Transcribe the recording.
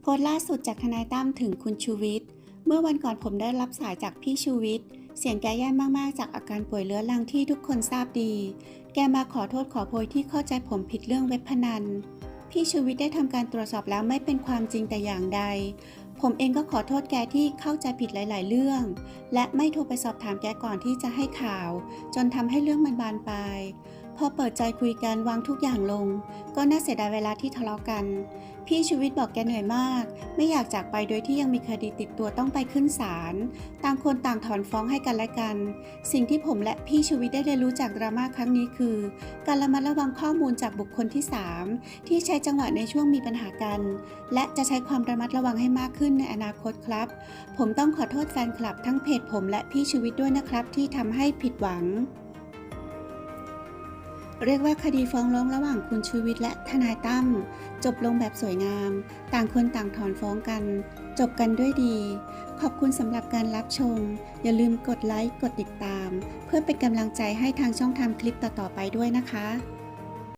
โพสต์ล่าสุดจากทนายตั้มถึงคุณชูวิทย์ เมื่อวันก่อนผมได้รับสายจากพี่ชูวิทย์ เสียงแกแย่มากๆ จากอาการป่วยเรื้อรังที่ทุกคนทราบดี แกมาขอโทษขอโพยที่เข้าใจผมผิดเรื่องเว็บพนัน พี่ชูวิทย์ได้ทำการตรวจสอบแล้วไม่เป็นความจริงแต่อย่างใด ผมเองก็ขอโทษแกที่เข้าใจผิดหลาย ๆ เรื่อง และไม่โทรไปสอบถามแกก่อนที่จะให้ข่าว จนทำให้เรื่องมันบานปลาย พอเปิดใจคุยกันวางทุกอย่างลง ก็น่าเสียดายเวลาที่ทะเลาะกัน พี่ชีวิตบอกแกเหนื่อยมาก ไม่อยากจากไปโดยที่ยังมีคดีติดตัวต้องไปขึ้นศาลต่างคนต่างถอนฟ้องให้กันและกัน สิ่งที่ผมและพี่ชีวิตได้เรียนรู้จากดราม่าครั้งนี้คือ การระมัดระวังข้อมูลจากบุคคลที่ 3 ที่ใช้จังหวะในช่วงมีปัญหากัน และจะใช้ความระมัดระวังให้มากขึ้นในอนาคตครับ ผมต้องขอโทษแฟนคลับทั้งเพจผมและพี่ชีวิตด้วยนะครับที่ทำให้ผิดหวัง เรียกว่าคดีฟ้องร้องระหว่างคุณชูวิทย์และทนายตั้มจบลงแบบสวยงาม ต่างคนต่างถอนฟ้องกัน จบกันด้วยดี ขอบคุณสำหรับการรับชม อย่าลืมกดไลค์ กดติดตาม เพื่อเป็นกำลังใจให้ทางช่องทำคลิปต่อๆไปด้วยนะคะ